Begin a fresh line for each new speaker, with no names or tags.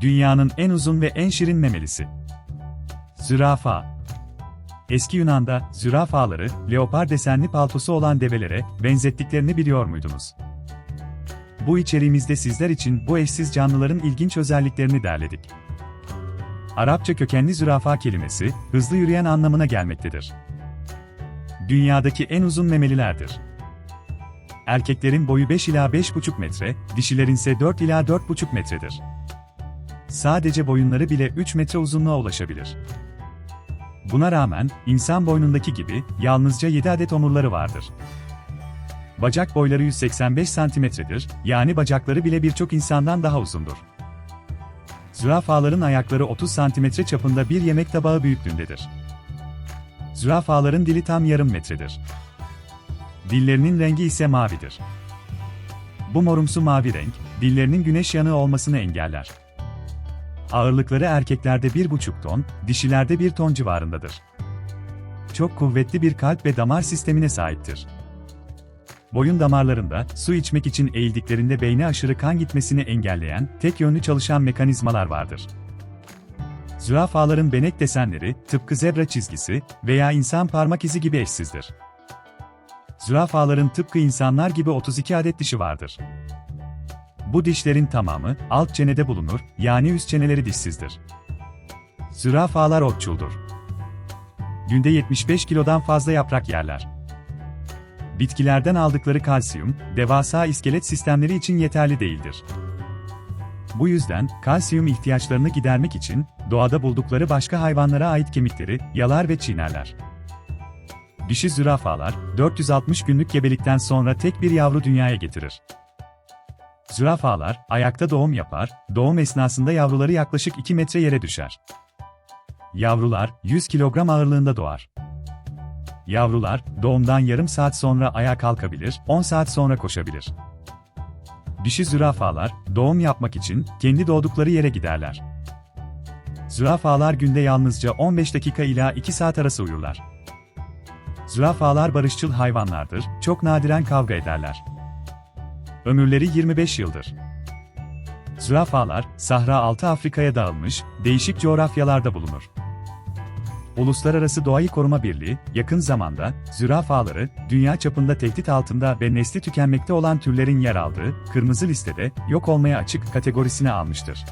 Dünyanın en uzun ve en şirin memelisi. Zürafa. Eski Yunan'da zürafaları, leopar desenli paltosu olan develere benzettiklerini biliyor muydunuz? Bu içeriğimizde sizler için bu eşsiz canlıların ilginç özelliklerini derledik. Arapça kökenli zürafa kelimesi, hızlı yürüyen anlamına gelmektedir. Dünyadaki en uzun memelilerdir. Erkeklerin boyu 5 ila 5,5 metre, dişilerin ise 4 ila 4,5 metredir. Sadece boyunları bile 3 metre uzunluğa ulaşabilir. Buna rağmen, insan boynundaki gibi, yalnızca 7 adet omurları vardır. Bacak boyları 185 santimetredir, yani bacakları bile birçok insandan daha uzundur. Zürafaların ayakları 30 santimetre çapında bir yemek tabağı büyüklüğündedir. Zürafaların dili tam yarım metredir. Dillerinin rengi ise mavidir. Bu morumsu mavi renk, dillerinin güneş yanığı olmasını engeller. Ağırlıkları erkeklerde 1,5 ton, dişilerde 1 ton civarındadır. Çok kuvvetli bir kalp ve damar sistemine sahiptir. Boyun damarlarında, su içmek için eğildiklerinde beyne aşırı kan gitmesini engelleyen, tek yönlü çalışan mekanizmalar vardır. Zürafaların benek desenleri, tıpkı zebra çizgisi veya insan parmak izi gibi eşsizdir. Zürafaların tıpkı insanlar gibi 32 adet dişi vardır. Bu dişlerin tamamı, alt çenede bulunur, yani üst çeneleri dişsizdir. Zürafalar otçuldur. Günde 75 kilodan fazla yaprak yerler. Bitkilerden aldıkları kalsiyum, devasa iskelet sistemleri için yeterli değildir. Bu yüzden, kalsiyum ihtiyaçlarını gidermek için, doğada buldukları başka hayvanlara ait kemikleri, yalar ve çiğnerler. Dişi zürafalar, 460 günlük gebelikten sonra tek bir yavru dünyaya getirir. Zürafalar, ayakta doğum yapar, doğum esnasında yavruları yaklaşık 2 metre yere düşer. Yavrular, 100 kilogram ağırlığında doğar. Yavrular, doğumdan yarım saat sonra ayağa kalkabilir, 10 saat sonra koşabilir. Dişi zürafalar, doğum yapmak için kendi doğdukları yere giderler. Zürafalar günde yalnızca 15 dakika ila 2 saat arası uyurlar. Zürafalar barışçıl hayvanlardır, çok nadiren kavga ederler. Ömürleri 25 yıldır. Zürafalar, Sahra Altı Afrika'ya dağılmış, değişik coğrafyalarda bulunur. Uluslararası Doğayı Koruma Birliği, yakın zamanda, zürafaları, dünya çapında tehdit altında ve nesli tükenmekte olan türlerin yer aldığı, kırmızı listede, yok olmaya açık kategorisine almıştır.